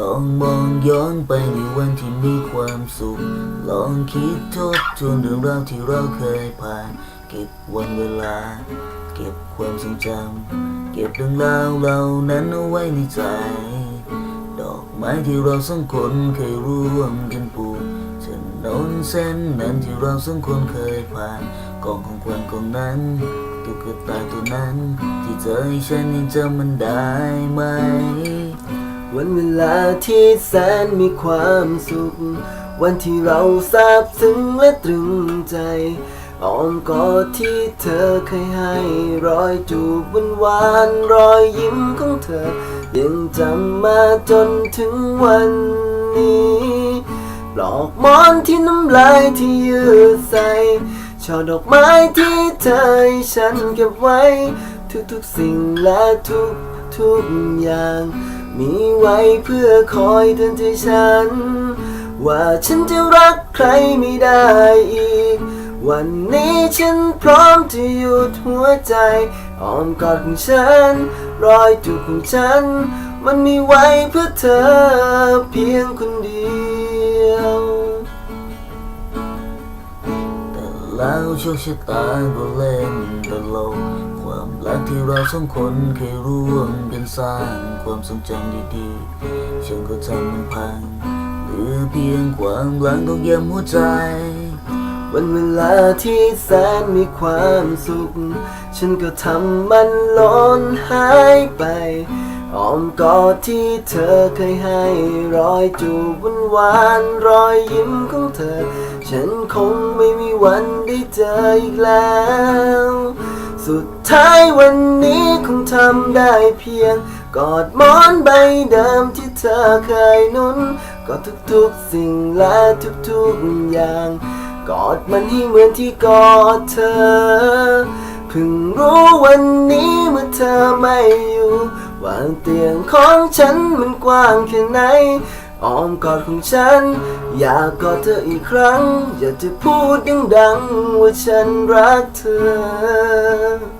ลองมองย้อนไปในวันที่มีความสุข ลองคิดทบทวนเรื่องราวที่เราเคยผ่าน เก็บวันเวลา เก็บความทรงจำ เก็บเรื่องราวเหล่านั้นเอาไว้ในใจ ดอกไม้ที่เราสองคนเคยร่วมกันปลูกถนนเส้นนั้นที่เราสองคนเคยผ่านกล่องของขวัญกองนั้นตุ๊กตาตัวนั้น ที่เธอให้ฉันยังจำมันได้ไหม วันเวลาที่แสนมีความสุข วันที่เราซาบซึ้งและตรึงใจอ้อมกอดที่เธอเคยให้ รอยจูบหวานหวานรอยยิ้มของเธอ ยังจำมาจนถึงวันนี้ปลอกมอนที่น้ำลายที่ยืดใส่ช่อดอกไม้ที่เธอให้ฉันเก็บไว้ ทุกๆสิ่งและทุกทุกๆอย่าง มีไว้เพื่อคอยเตือนใจฉัน ว่าฉันจะรักใครไม่ได้อีก วันนี้ฉันพร้อมจะหยุดหัวใจอ้อมกอดของฉัน รอยจูบของฉัน มันมีไว้เพื่อเธอเพียงคนเดียว แต่แล้วโชคชะตาก็เล่นตลก ความรักที่เราสองคนเคยร่วมกันสร้างความทรงจำดีๆฉันก็ทำมันพังเหลือเพียงความหลังต้องเยี่ยมหัวใจ วันเวลาที่แสนมีความสุข ฉันก็ทำมันล้นหายไปอ้อมกอดที่เธอเคยให้ รอยจูบหวานหวานรอยยิ้มของเธอ ฉันคงไม่มีวันได้เจออีกแล้ว สุดท้ายวันนี้คงทำได้เพียง กอดหมอนใบเดิมที่เธอเคยนุ่นกอดทุกๆสิ่งและทุกๆอย่าง กอดมันให้เหมือนที่กอดเธอเพิ่งรู้วันนี้เมื่อเธอไม่อยู่วางเตียงของฉันมันกว้างแค่ไหน อ้อมกอดของฉัน อยากกอดเธออีกครั้ง อยากจะพูดดังๆว่าฉันรักเธอ